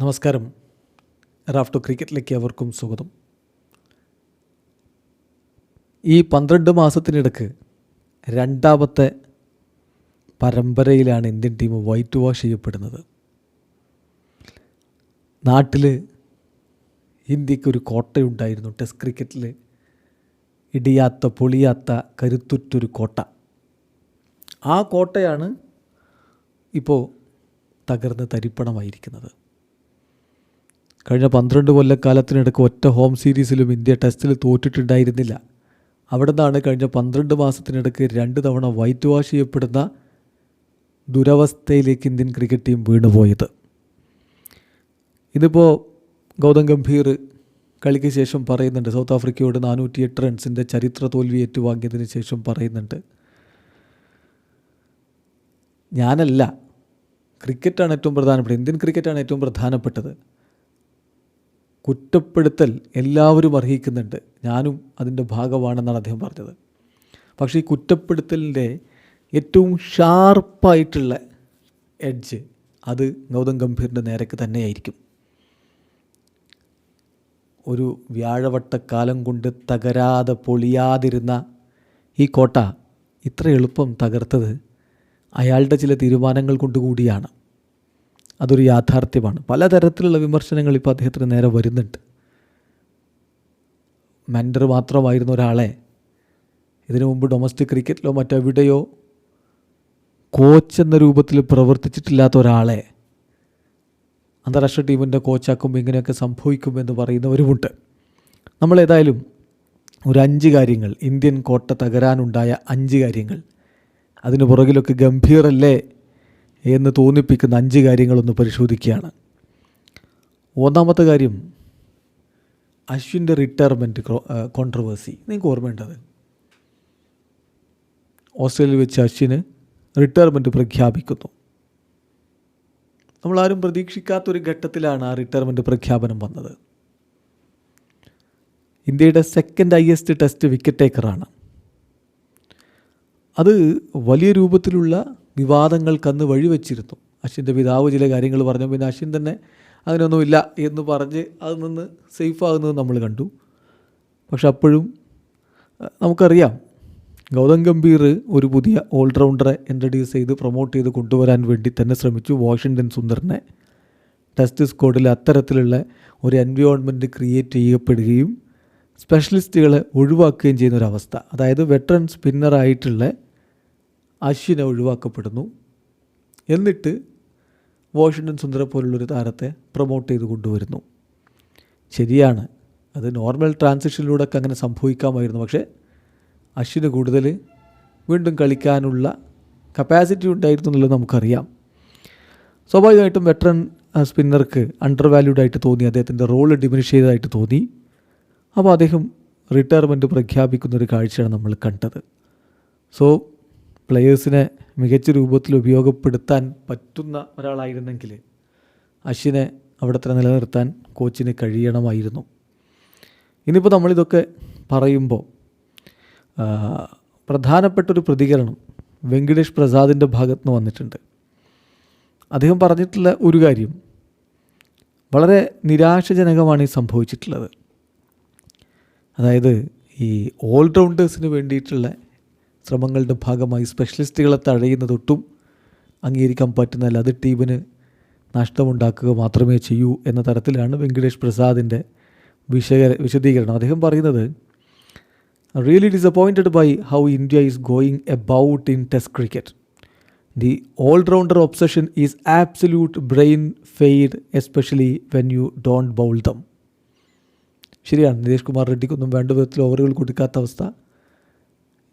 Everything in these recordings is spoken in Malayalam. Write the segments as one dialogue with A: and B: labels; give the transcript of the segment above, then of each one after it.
A: നമസ്കാരം. റാഫ്റ്റോ ക്രിക്കറ്റിലേക്ക് അവർക്കും സ്വാഗതം. ഈ പന്ത്രണ്ട് മാസത്തിനിടക്ക് രണ്ടാമത്തെ പരമ്പരയിലാണ് ഇന്ത്യൻ ടീം വൈറ്റ് വാഷ് ചെയ്യപ്പെടുന്നത്. നാട്ടിൽ ഇന്ത്യക്കൊരു കോട്ടയുണ്ടായിരുന്നു. ടെസ്റ്റ് ക്രിക്കറ്റിൽ ഇടിയാത്ത പൊളിയാത്ത കരുത്തുറ്റൊരു കോട്ട. ആ കോട്ടയാണ് ഇപ്പോൾ തകർന്ന് തരിപ്പണമായിരിക്കുന്നത്. കഴിഞ്ഞ പന്ത്രണ്ട് കൊല്ലക്കാലത്തിനിടയ്ക്ക് ഒറ്റ ഹോം സീരീസിലും ഇന്ത്യ ടെസ്റ്റിൽ തോറ്റിട്ടുണ്ടായിരുന്നില്ല. അവിടെ നിന്നാണ് കഴിഞ്ഞ പന്ത്രണ്ട് മാസത്തിനിടയ്ക്ക് രണ്ട് തവണ വൈറ്റ് വാഷ് ചെയ്യപ്പെടുന്ന ദുരവസ്ഥയിലേക്ക് ഇന്ത്യൻ ക്രിക്കറ്റ് ടീം വീണുപോയത്. ഇതിപ്പോൾ ഗൗതം ഗംഭീർ കളിക്ക് ശേഷം പറയുന്നുണ്ട്. സൗത്ത് ആഫ്രിക്കയോട് നാനൂറ്റി എട്ട് റൺസിന്റെ ചരിത്ര തോൽവി ഏറ്റുവാങ്ങിയതിന് ശേഷം പറയുന്നുണ്ട്. ഞാനല്ല ക്രിക്കറ്റാണ് ഏറ്റവും പ്രധാനപ്പെട്ടത്. ഇന്ത്യൻ ക്രിക്കറ്റാണ് ഏറ്റവും പ്രധാനപ്പെട്ടത്. കുറ്റപ്പെടുത്തൽ എല്ലാവരും അർഹിക്കുന്നുണ്ട്. ഞാനും അതിന്റെ ഭാഗമാണെന്നാണ് അദ്ദേഹം പറഞ്ഞത്. പക്ഷേ ഈ കുറ്റപ്പെടുത്തലിന്റെ ഏറ്റവും ഷാർപ്പായിട്ടുള്ള എഡ്ജ് അത് ഗൗതം ഗംഭീറിന്റെ നേരക്ക് തന്നെയായിരിക്കും. ഒരു വ്യാഴവട്ടക്കാലം കൊണ്ട് തകരാതെ പൊളിയാതിരുന്ന ഈ കോട്ട ഇത്ര എളുപ്പം തകർത്തത് അയാളുടെ ചില തീരുമാനങ്ങൾ കൊണ്ടുകൂടിയാണ്. അതൊരു യാഥാർത്ഥ്യമാണ്. പലതരത്തിലുള്ള വിമർശനങ്ങൾ ഇപ്പോൾ അദ്ദേഹത്തിന് നേരെ വരുന്നുണ്ട്. മെൻഡർ മാത്രമായിരുന്ന ഒരാളെ ഇതിനു മുമ്പ് ഡൊമസ്റ്റിക് ക്രിക്കറ്റിലോ മറ്റെവിടെയോ കോച്ച് എന്ന രൂപത്തിൽ പ്രവർത്തിച്ചിട്ടില്ലാത്ത ഒരാളെ അന്താരാഷ്ട്ര ടീമിന്റെ കോച്ചാക്കുമ്പോൾ ഇങ്ങനെയൊക്കെ സംഭവിക്കുമെന്ന് പറയുന്നവരുമുണ്ട്. നമ്മളേതായാലും ഒരു അഞ്ച് കാര്യങ്ങൾ ഇന്ത്യൻ കോട്ട തകരാനുണ്ടായ അഞ്ച് കാര്യങ്ങൾ അതിന് പുറകിലൊക്കെ ഗംഭീറല്ലേ എന്ന് തോന്നിപ്പിക്കുന്ന അഞ്ച് കാര്യങ്ങളൊന്ന് പരിശോധിക്കുകയാണ്. ഒന്നാമത്തെ കാര്യം അശ്വിന്റെ റിട്ടയർമെന്റ് കോൺട്രവേഴ്സി നിങ്ങൾക്ക് ഓർമ്മയുണ്ടത് ഓസ്ട്രേലിയയിൽ വെച്ച് അശ്വിന് റിട്ടയർമെന്റ് പ്രഖ്യാപിക്കുന്നു. നമ്മളാരും പ്രതീക്ഷിക്കാത്തൊരു ഘട്ടത്തിലാണ് ആ റിട്ടയർമെന്റ് പ്രഖ്യാപനം വന്നത്. ഇന്ത്യയുടെ സെക്കൻഡ് ഹയസ്റ്റ് ടെസ്റ്റ് വിക്കറ്റ് ടേക്കറാണ് അത് വലിയ രൂപത്തിലുള്ള വിവാദങ്ങൾക്കന്ന് വഴിവെച്ചിരുന്നു. അശ്വിന്റെ പിതാവ് ചില കാര്യങ്ങൾ പറഞ്ഞു. പിന്നെ അശ്വിൻ തന്നെ അങ്ങനെയൊന്നുമില്ല എന്ന് പറഞ്ഞ് അതിൽ നിന്ന് സേഫാകുന്നത് നമ്മൾ കണ്ടു. പക്ഷെ അപ്പോഴും നമുക്കറിയാം ഗൗതം ഗംഭീർ ഒരു പുതിയ ഓൾറൗണ്ടറെ ഇൻട്രഡ്യൂസ് ചെയ്ത് പ്രൊമോട്ട് ചെയ്ത് കൊണ്ടുവരാൻ വേണ്ടി തന്നെ ശ്രമിച്ചു വാഷിങ്ടൺ സുന്ദറിനെ. ടെസ്റ്റ് സ്ക്വാഡിൽ അത്തരത്തിലുള്ള ഒരു എൻവയോൺമെന്റ് ക്രിയേറ്റ് ചെയ്യപ്പെടുകയും സ്പെഷ്യലിസ്റ്റുകളെ ഒഴിവാക്കുകയും ചെയ്യുന്ന അതായത് വെറ്ററൻ സ്പിന്നറായിട്ടുള്ള അശ്വിനെ ഒഴിവാക്കപ്പെടുന്നു. എന്നിട്ട് വാഷിങ്ടൺ സുന്ദര പോലുള്ളൊരു താരത്തെ പ്രൊമോട്ട് ചെയ്ത് കൊണ്ടുവരുന്നു. ശരിയാണ്. അത് നോർമൽ ട്രാൻസിഷനിലൂടെ ഒക്കെ അങ്ങനെ സംഭവിക്കാമായിരുന്നു. പക്ഷേ അശ്വിന് കൂടുതൽ വീണ്ടും കളിക്കാനുള്ള കപ്പാസിറ്റി ഉണ്ടായിരുന്നു എന്നുള്ളത് നമുക്കറിയാം. സ്വാഭാവികമായിട്ടും വെറ്ററൻ സ്പിന്നർക്ക് അണ്ടർ വാല്യൂഡ് ആയിട്ട് തോന്നി. അദ്ദേഹത്തിന്റെ റോൾ ഡിമിനിഷ് ചെയ്തതായിട്ട് തോന്നി. അപ്പോൾ അദ്ദേഹം റിട്ടയർമെന്റ് പ്രഖ്യാപിക്കുന്ന ഒരു കാഴ്ചയാണ് നമ്മൾ കണ്ടത്. സോ പ്ലെയേഴ്സിനെ മികച്ച രൂപത്തിൽ ഉപയോഗപ്പെടുത്താൻ പറ്റുന്ന ഒരാളായിരുന്നെങ്കിൽ അശ്വിനെ അവിടെ തന്നെ നിലനിർത്താൻ കോച്ചിന് കഴിയണമായിരുന്നു. ഇനിയിപ്പോൾ നമ്മളിതൊക്കെ പറയുമ്പോൾ പ്രധാനപ്പെട്ട പ്രധാനപ്പെട്ടൊരു പ്രതികരണം വെങ്കടേഷ് പ്രസാദിന്റെ ഭാഗത്ത് നിന്ന് വന്നിട്ടുണ്ട്. അദ്ദേഹം പറഞ്ഞിട്ടുള്ള ഒരു കാര്യം വളരെ നിരാശജനകമാണ് ഈ സംഭവിച്ചിട്ടുള്ളത്. അതായത് ഈ ഓൾറൗണ്ടേഴ്സിന് വേണ്ടിയിട്ടുള്ള ശ്രമങ്ങളുടെ ഭാഗമായി സ്പെഷ്യലിസ്റ്റുകളെ തഴയുന്നതൊട്ടും അംഗീകരിക്കാൻ പറ്റുന്നതല്ല. അത് ടീമിന് നഷ്ടമുണ്ടാക്കുക മാത്രമേ ചെയ്യൂ എന്ന തരത്തിലാണ് വെങ്കടേഷ് പ്രസാദിന്റെ വിഷയ വിശദീകരണം. അദ്ദേഹം പറയുന്നത് really disappointed by how India is going about in test cricket the all rounder obsession is absolute brain fade especially when you don't bowl them ശരിയാണ്. നിതീഷ് കുമാർ റെഡ്ഡിക്കൊന്നും വേണ്ട വിധത്തിൽ ഓവറുകൾ കൊടുക്കാത്ത അവസ്ഥ.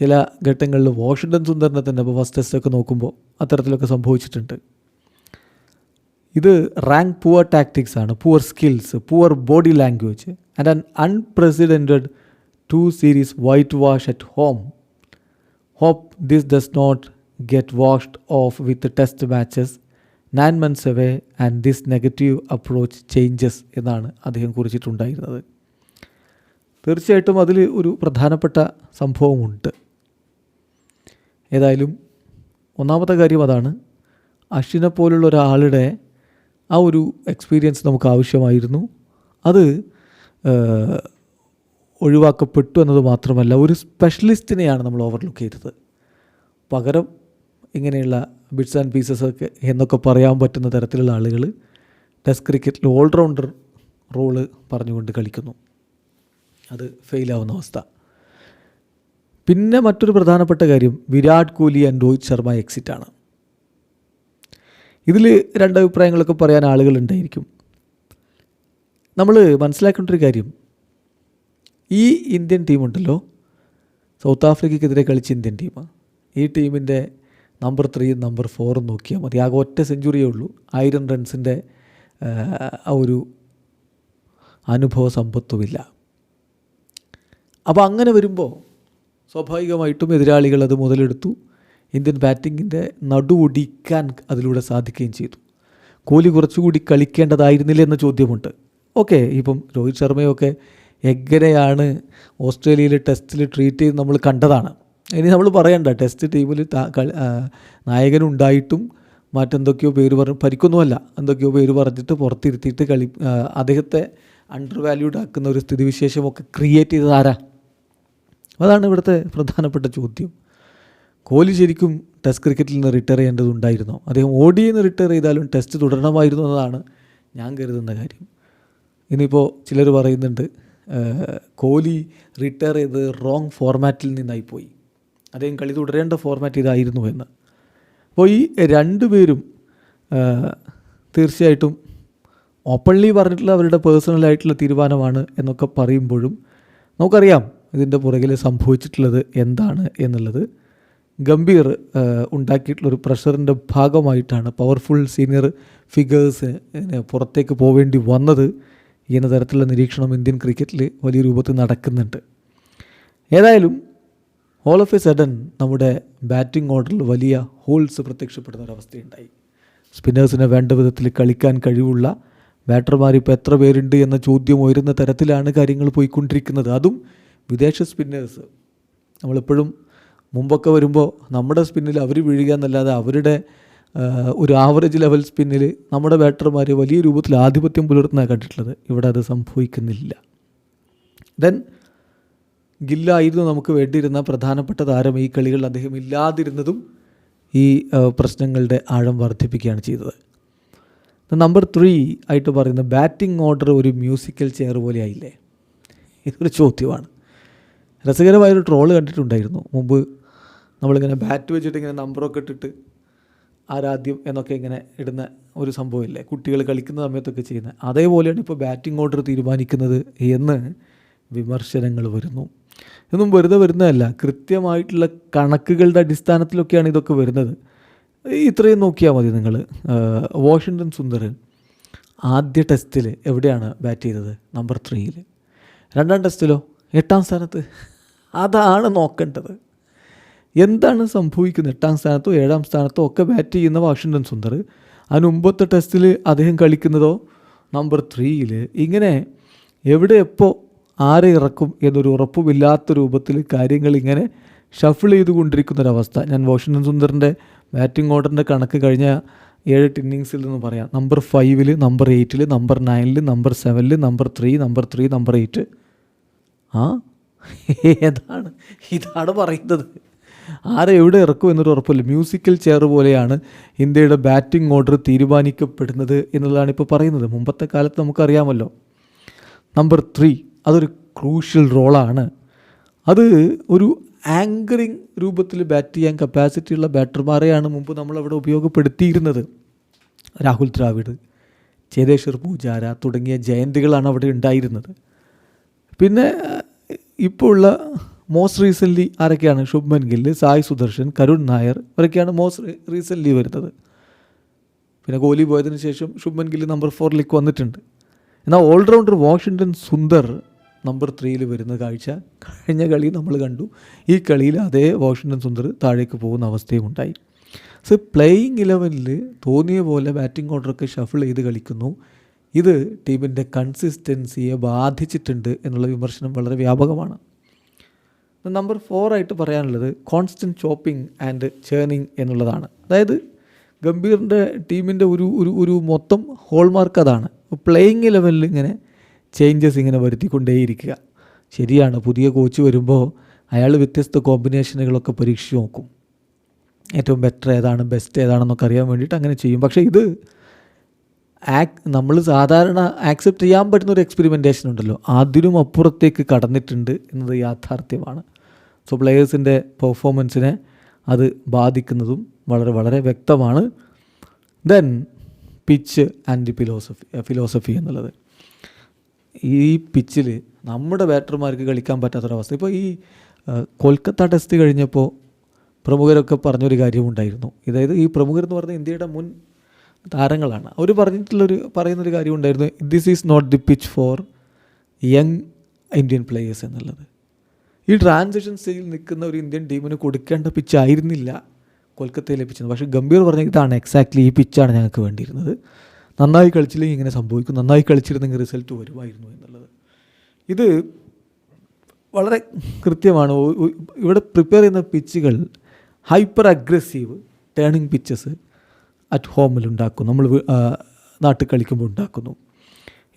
A: ചില ഘട്ടങ്ങളിൽ വാഷിങ്ടൺ സുന്ദറിനെ തന്നെ ഇപ്പോൾ ഫസ്റ്റ് ടെസ്റ്റൊക്കെ നോക്കുമ്പോൾ അത്തരത്തിലൊക്കെ സംഭവിച്ചിട്ടുണ്ട്. ഇത് റാങ്ക് പുവർ ടാക്ടിക്സ് ആണ് poor skills poor body language and an unprecedented two series whitewash at home. Hope this does not get washed off with test matches nine months away and this negative approach changes എന്നാണ് അദ്ദേഹം കുറിച്ചിട്ടുണ്ടായിരുന്നത്. തീർച്ചയായിട്ടും അതിൽ ഒരു പ്രധാനപ്പെട്ട സംഭവമുണ്ട്. ഏതായാലും ഒന്നാമത്തെ കാര്യം അതാണ് അശ്വിനെ പോലുള്ള ഒരാളുടെ ആ ഒരു എക്സ്പീരിയൻസ് നമുക്ക് ആവശ്യമായിരുന്നു. അത് ഒഴിവാക്കപ്പെട്ടു എന്നത് മാത്രമല്ല ഒരു സ്പെഷ്യലിസ്റ്റിനെയാണ് നമ്മൾ ഓവർലുക്ക് ചെയ്തത്. പകരം ഇങ്ങനെയുള്ള ബിറ്റ്സ് ആൻഡ് പീസസ് ഒക്കെ എന്നൊക്കെ പറയാൻ പറ്റുന്ന തരത്തിലുള്ള ആളുകൾ ടെസ്റ്റ് ക്രിക്കറ്റിൽ ഓൾറൗണ്ടർ റോൾ പറഞ്ഞുകൊണ്ട് കളിക്കുന്നു. അത് ഫെയിലാവുന്ന അവസ്ഥ. പിന്നെ മറ്റൊരു പ്രധാനപ്പെട്ട കാര്യം വിരാട് കോഹ്ലി ആൻഡ് രോഹിത് ശർമ്മ ആണ്. ഇതിൽ രണ്ട് അഭിപ്രായങ്ങളൊക്കെ പറയാൻ ആളുകളുണ്ടായിരിക്കും നമ്മൾ മനസ്സിലാക്കേണ്ട ഒരു കാര്യം ഈ ഇന്ത്യൻ ടീമുണ്ടല്ലോ സൗത്ത് ആഫ്രിക്കയ്ക്കെതിരെ കളിച്ച ഇന്ത്യൻ ടീം ഈ ടീമിന്റെ നമ്പർ ത്രീയും നമ്പർ ഫോറും നോക്കിയാൽ മതി. ആകെ ഒറ്റ സെഞ്ചുറിയേ ഉള്ളൂ. ആയിരം റൺസിന്റെ ആ ഒരു അനുഭവ സമ്പത്തുമില്ല. അപ്പോൾ അങ്ങനെ വരുമ്പോൾ സ്വാഭാവികമായിട്ടും എതിരാളികൾ അത് മുതലെടുത്തു. ഇന്ത്യൻ ബാറ്റിങ്ങിന്റെ നടുവൊടിക്കാൻ അതിലൂടെ സാധിക്കുകയും ചെയ്തു. കോഹ്ലി കുറച്ചുകൂടി കളിക്കേണ്ടതായിരുന്നില്ല എന്ന ചോദ്യമുണ്ട്. ഓക്കെ ഇപ്പം രോഹിത് ശർമ്മയൊക്കെ എങ്ങനെയാണ് ഓസ്ട്രേലിയയിൽ ടെസ്റ്റിൽ ട്രീറ്റ് ചെയ്ത് നമ്മൾ കണ്ടതാണ്. ഇനി നമ്മൾ പറയണ്ട ടെസ്റ്റ് ടീമിൽ നായകനുണ്ടായിട്ടും മറ്റെന്തൊക്കെയോ പേര് പറഞ്ഞു പരിക്കൊന്നുമല്ല എന്തൊക്കെയോ പേര് പറഞ്ഞിട്ട് പുറത്തിരുത്തിയിട്ട് കളി അദ്ദേഹത്തെ അണ്ടർ വാല്യൂഡ് ആക്കുന്ന ഒരു സ്ഥിതിവിശേഷമൊക്കെ ക്രിയേറ്റ് ചെയ്തത് ആരാ? അതാണ് ഇവിടുത്തെ പ്രധാനപ്പെട്ട ചോദ്യം. കോഹ്ലി ശരിക്കും ടെസ്റ്റ് ക്രിക്കറ്റിൽ നിന്ന് റിട്ടയർ ചെയ്യേണ്ടതുണ്ടായിരുന്നോ അദ്ദേഹം ഓടി നിന്ന് റിട്ടയർ ചെയ്താലും ടെസ്റ്റ് തുടരണമായിരുന്നു എന്നതാണ് ഞാൻ കരുതുന്ന കാര്യം. ഇനിയിപ്പോൾ ചിലർ പറയുന്നുണ്ട് കോഹ്ലി റിട്ടയർ ചെയ്ത് റോങ് ഫോർമാറ്റിൽ നിന്നായി പോയി അദ്ദേഹം കളി തുടരേണ്ട ഫോർമാറ്റ് ഇതായിരുന്നു എന്ന്. അപ്പോൾ ഈ രണ്ടുപേരും തീർച്ചയായിട്ടും ഓപ്പൺലി പറഞ്ഞിട്ടുള്ള അവരുടെ പേഴ്സണലായിട്ടുള്ള തീരുമാനമാണ് എന്നൊക്കെ പറയുമ്പോഴും നമുക്കറിയാം ഇതിന്റെ പുറകിൽ സംഭവിച്ചിട്ടുള്ളത് എന്താണ് എന്നുള്ളത് ഗംഭീർ ഉണ്ടാക്കിയിട്ടുള്ളൊരു പ്രഷറിന്റെ ഭാഗമായിട്ടാണ് പവർഫുൾ സീനിയർ ഫിഗേഴ്സ് പുറത്തേക്ക് പോവേണ്ടി വന്നത്. എന്ന തരത്തിലുള്ള നിരീക്ഷണം ഇന്ത്യൻ ക്രിക്കറ്റിൽ വലിയ രൂപത്തിൽ നടക്കുന്നുണ്ട്. ഏതായാലും ഓൾ ഓഫ് എ സഡൻ നമ്മുടെ ബാറ്റിംഗ് ഓർഡറിൽ വലിയ ഹോൾസ് പ്രത്യക്ഷപ്പെടുന്ന ഒരവസ്ഥയുണ്ടായി സ്പിന്നേഴ്സിനെ വേണ്ട വിധത്തിൽ കളിക്കാൻ കഴിവുള്ള ബാറ്റർമാർ ഇപ്പോൾ എത്ര പേരുണ്ട് എന്ന ചോദ്യം ഉയരുന്ന തരത്തിലാണ് കാര്യങ്ങൾ പോയിക്കൊണ്ടിരിക്കുന്നത്. അതും വിദേശ സ്പിന്നേഴ്സ് നമ്മളെപ്പോഴും മുമ്പൊക്കെ വരുമ്പോൾ നമ്മുടെ സ്പിന്നിൽ അവർ വീഴുക എന്നല്ലാതെ അവരുടെ ഒരു ആവറേജ് ലെവൽ സ്പിന്നിൽ നമ്മുടെ ബാറ്റർമാർ വലിയ രൂപത്തിൽ ആധിപത്യം പുലർത്തുന്നതാണ് കണ്ടിട്ടുള്ളത്. ഇവിടെ അത് സംഭവിക്കുന്നില്ല. ദെൻ ഗില്ലായിരുന്നു നമുക്ക് വേണ്ടിയിരുന്ന പ്രധാനപ്പെട്ട താരം ഈ കളികളിൽ അദ്ദേഹം ഇല്ലാതിരുന്നതും ഈ പ്രശ്നങ്ങളുടെ ആഴം വർദ്ധിപ്പിക്കുകയാണ് ചെയ്തത്. നമ്പർ ത്രീ ആയിട്ട് പറയുന്ന ബാറ്റിംഗ് ഓർഡർ ഒരു മ്യൂസിക്കൽ ചെയർ പോലെ ആയില്ലേ? ഇതൊരു ചോദ്യമാണ്. രസകരമായൊരു ട്രോൾ കണ്ടിട്ടുണ്ടായിരുന്നു. മുമ്പ് നമ്മളിങ്ങനെ ബാറ്റ് വെച്ചിട്ട് ഇങ്ങനെ നമ്പറൊക്കെ ഇട്ടിട്ട് ആരാദ്യം എന്നൊക്കെ ഇങ്ങനെ ഇടുന്ന ഒരു സംഭവമില്ലേ? കുട്ടികൾ കളിക്കുന്ന സമയത്തൊക്കെ ചെയ്യുന്നത് അതേപോലെയാണ് ഇപ്പോൾ ബാറ്റിംഗ് ഓർഡർ തീരുമാനിക്കുന്നത് എന്ന് വിമർശനങ്ങൾ വരുന്നു. ഇതൊന്നും വെറുതെ വരുന്നതല്ല. കൃത്യമായിട്ടുള്ള കണക്കുകളുടെ അടിസ്ഥാനത്തിലൊക്കെയാണ് ഇതൊക്കെ വരുന്നത്. ഇത്രയും നോക്കിയാൽ മതി നിങ്ങൾ. വാഷിങ്ടൺ സുന്ദർ ആദ്യ ടെസ്റ്റിൽ എവിടെയാണ് ബാറ്റ് ചെയ്തത്? നമ്പർ ത്രീയിൽ രണ്ടാം ടെസ്റ്റിലോ എട്ടാം സ്ഥാനത്ത്. അതാണ് നോക്കേണ്ടത്. എന്താണ് സംഭവിക്കുന്നത്? എട്ടാം സ്ഥാനത്തോ ഏഴാം സ്ഥാനത്തോ ഒക്കെ ബാറ്റ് ചെയ്യുന്ന വാഷിങ്ടൺ സുന്ദർ. അതിന് മുമ്പത്തെ ടെസ്റ്റിൽ അദ്ദേഹം കളിക്കുന്നതോ നമ്പർ ത്രീയിൽ ഇങ്ങനെ എവിടെ എപ്പോൾ ആരെ ഇറക്കും എന്നൊരു ഉറപ്പുമില്ലാത്ത രൂപത്തിൽ കാര്യങ്ങൾ ഇങ്ങനെ ഷഫിൾ ചെയ്തുകൊണ്ടിരിക്കുന്നൊരവസ്ഥ. ഞാൻ വാഷിങ്ടൺ സുന്ദറിന്റെ ബാറ്റിംഗ് ഓർഡറിന്റെ കണക്ക് കഴിഞ്ഞ ഏഴ് ഇന്നിങ്സിൽ നിന്ന് പറയാം. നമ്പർ ഫൈവിൽ നമ്പർ എയ്റ്റിൽ നമ്പർ നയനിൽ നമ്പർ സെവനിൽ number three number three number eight ആ? ഏതാണ്? ഇതാണ് പറയുന്നത്. ആരെ എവിടെ ഇറക്കും എന്നൊരു ഉറപ്പില്ല മ്യൂസിക്കൽ ചെയർ പോലെയാണ് ഇന്ത്യയുടെ ബാറ്റിംഗ് ഓർഡർ തീരുമാനിക്കപ്പെടുന്നത് എന്നുള്ളതാണ് ഇപ്പോൾ പറയുന്നത്. മുമ്പത്തെ കാലത്ത് നമുക്കറിയാമല്ലോ. നമ്പർ ത്രീ അതൊരു ക്രൂഷ്യൽ റോളാണ്. അത് ഒരു ആങ്കറിങ് രൂപത്തിൽ ബാറ്റ് ചെയ്യാൻ കപ്പാസിറ്റി ഉള്ള ബാറ്റർമാരെയാണ് മുമ്പ് നമ്മളവിടെ ഉപയോഗപ്പെടുത്തിയിരുന്നത്. രാഹുൽ ദ്രാവിഡ് ചേതേശ്വർ പൂജാര തുടങ്ങിയ ജയന്തികളാണ് അവിടെ ഉണ്ടായിരുന്നത്. പിന്നെ ഇപ്പോൾ ഉള്ള മോസ്റ്റ് റീസെന്റ്ലി ആരൊക്കെയാണ്? ശുഭ്മൻ ഗില്ല് സായ് സുദർശൻ കരുൺ നായർ ഇവരൊക്കെയാണ് മോസ്റ്റ് റീസെന്റ്ലി വരുന്നത്. പിന്നെ കോഹ്ലി പോയതിന് ശേഷം ശുഭ്മൻ ഗില്ല് നമ്പർ ഫോറിലേക്ക് വന്നിട്ടുണ്ട്. എന്നാൽ ഓൾറൗണ്ടർ വാഷിങ്ടൺ സുന്ദർ നമ്പർ ത്രീയിൽ വരുന്ന കാഴ്ച കഴിഞ്ഞ കളി നമ്മൾ കണ്ടു. ഈ കളിയിൽ അതേ വാഷിങ്ടൺ സുന്ദർ താഴേക്ക് പോകുന്ന അവസ്ഥയും ഉണ്ടായി. സോ പ്ലേയിങ് ഇലവനിൽ തോന്നിയ പോലെ ബാറ്റിംഗ് ഓർഡറൊക്കെ ഷഫിൾ ചെയ്ത് കളിക്കുന്നു. ഇത് ടീമിന്റെ കൺസിസ്റ്റൻസിയെ ബാധിച്ചിട്ടുണ്ട് എന്നുള്ള വിമർശനം വളരെ വ്യാപകമാണ്. നമ്പർ ഫോർ ആയിട്ട് പറയാനുള്ളത് കോൺസ്റ്റന്റ് ചോപ്പിംഗ് ആൻഡ് ചേർണിങ് എന്നുള്ളതാണ്. അതായത് ഗംഭീറിന്റെ ടീമിന്റെ ഒരു ഒരു ഒരു മൊത്തം ഹോൾമാർക്ക് അതാണ്. പ്ലേയിങ് ലെവലിൽ ഇങ്ങനെ ചേഞ്ചസ് ഇങ്ങനെ വരുത്തിക്കൊണ്ടേയിരിക്കുക. ശരിയാണ് പുതിയ കോച്ച് വരുമ്പോൾ അയാൾ വ്യത്യസ്ത കോമ്പിനേഷനുകളൊക്കെ പരീക്ഷിച്ച് നോക്കും. ഏറ്റവും ബെറ്റർ ഏതാണ് ബെസ്റ്റ് ഏതാണെന്നൊക്കെ അറിയാൻ വേണ്ടിയിട്ട് അങ്ങനെ ചെയ്യും. പക്ഷേ ഇത് നമ്മൾ സാധാരണ ആക്സെപ്റ്റ് ചെയ്യാൻ പറ്റുന്ന ഒരു എക്സ്പെരിമെന്റേഷൻ ഉണ്ടല്ലോ. അതിനും അപ്പുറത്തേക്ക് കടന്നിട്ടുണ്ട് എന്നത് യാഥാർത്ഥ്യമാണ്. സോ പ്ലെയേഴ്സിന്റെ പെർഫോമൻസിനെ അത് ബാധിക്കുന്നതും വളരെ വളരെ വ്യക്തമാണ്. Then pitch and philosophy philosophy എന്നുള്ളത്. ഈ പിച്ചിൽ നമ്മുടെ ബാറ്റർമാർക്ക് കളിക്കാൻ പറ്റാത്തൊരവസ്ഥ. ഇപ്പോൾ ഈ കൊൽക്കത്ത ടെസ്റ്റ് കഴിഞ്ഞപ്പോൾ പ്രമുഖരൊക്കെ പറഞ്ഞൊരു കാര്യമുണ്ടായിരുന്നു. അതായത് ഈ പ്രമുഖർ എന്ന് പറഞ്ഞാൽ ഇന്ത്യയുടെ മുൻ താരങ്ങളാണ്. അവർ പറഞ്ഞിട്ടുള്ളൊരു പറയുന്നൊരു കാര്യം ഉണ്ടായിരുന്നു this is not the pitch for young Indian players എന്നുള്ളത്. ഈ ട്രാൻസിഷൻ സ്റ്റേജിൽ നിൽക്കുന്ന ഒരു ഇന്ത്യൻ ടീമിന് കൊടുക്കേണ്ട പിച്ച് ആയിരുന്നില്ല കൊൽക്കത്തയിലെ പിച്ച് പക്ഷേ ഗംഭീർ പറഞ്ഞ ഇതാണ് എക്സാക്ട്ലി ഈ പിച്ചാണ് ഞങ്ങൾക്ക് വേണ്ടിയിരുന്നത്. നന്നായി കളിച്ചില്ലെങ്കിൽ ഇങ്ങനെ സംഭവിക്കും. നന്നായി കളിച്ചിരുന്നെങ്കിൽ റിസൾട്ട് വരുമായിരുന്നു എന്നുള്ളത്. ഇത് വളരെ കൃത്യമാണ്. ഇവിടെ പ്രിപ്പയർ ചെയ്യുന്ന പിച്ചുകൾ hyper aggressive turning pitches at ഹോമിൽ ഉണ്ടാക്കും നമ്മൾ നാട്ടിൽ കളിക്കുമ്പോൾ ഉണ്ടാക്കുന്നു.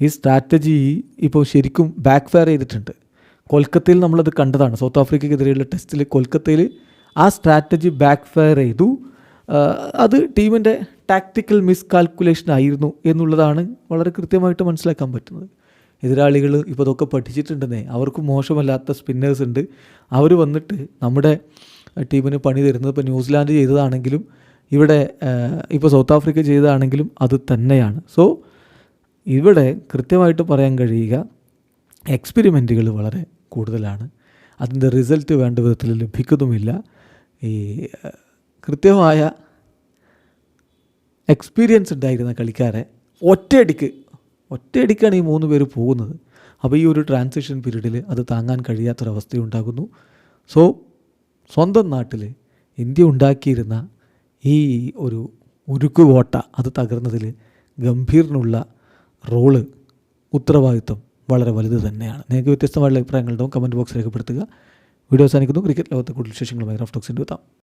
A: ഈ സ്ട്രാറ്റജി ഇപ്പോൾ ശരിക്കും ബാക്ക് ഫയർ ചെയ്തിട്ടുണ്ട്. കൊൽക്കത്തയിൽ നമ്മളത് കണ്ടതാണ്. സൗത്ത് ആഫ്രിക്കയ്ക്കെതിരെയുള്ള ടെസ്റ്റിൽ കൊൽക്കത്തയിൽ ആ സ്ട്രാറ്റജി ബാക്ക് ഫയർ ചെയ്തു അത് ടീമിന്റെ ടാക്ടിക്കൽ മിസ് കാൽക്കുലേഷൻ ആയിരുന്നു എന്നുള്ളതാണ് വളരെ കൃത്യമായിട്ട് മനസ്സിലാക്കാൻ പറ്റുന്നത്. എതിരാളികൾ ഇപ്പോൾ ഇതൊക്കെ പഠിച്ചിട്ടുണ്ടെന്നേ. അവർക്ക് മോശമല്ലാത്ത സ്പിന്നേഴ്സ് ഉണ്ട്. അവർ വന്നിട്ട് നമ്മുടെ ടീമിന് പണി തരുന്നത് ഇപ്പോൾ ന്യൂസിലാൻഡ് ചെയ്തതാണെങ്കിലും ഇവിടെ ഇപ്പോൾ സൗത്ത് ആഫ്രിക്ക ചെയ്തതാണെങ്കിലും അത് തന്നെയാണ്. സോ ഇവിടെ കൃത്യമായിട്ട് പറയാൻ കഴിയുക എക്സ്പെരിമെന്റുകൾ വളരെ കൂടുതലാണ്. അതിന്റെ റിസൾട്ട് വേണ്ട വിധത്തിൽ ലഭിക്കുന്നുമില്ല. ഈ കൃത്യമായ എക്സ്പീരിയൻസ് ഉണ്ടായിരുന്ന കളിക്കാരെ ഒറ്റയടിക്ക് ഒറ്റയടിക്കാണ് ഈ മൂന്ന് പേര് പോകുന്നത്. അപ്പോൾ ഈ ഒരു ട്രാൻസിഷൻ പീരീഡിൽ അത് താങ്ങാൻ കഴിയാത്തൊരവസ്ഥയുണ്ടാകുന്നു. സോ സ്വന്തം നാട്ടിൽ ഇന്ത്യ ഉണ്ടാക്കിയിരുന്ന ഈ ഒരു ഉരുക്ക് കോട്ട അത് തകർന്നതിൽ ഗംഭീറിനുള്ള റോൾ ഉത്തരവാദിത്വം വളരെ വലുത് തന്നെയാണ്. നിങ്ങൾക്ക് വ്യത്യസ്തമായുള്ള അഭിപ്രായങ്ങളുണ്ടാവും കമന്റ് ബോക്സ് രേഖപ്പെടുത്തുക. വീഡിയോ അവസാനിക്കുന്നു. ക്രിക്കറ്റ് ലോകത്തെ കൂടുതൽ വിശേഷങ്ങളുമായി റഫ് ടോക്സിന്റെ എത്താം.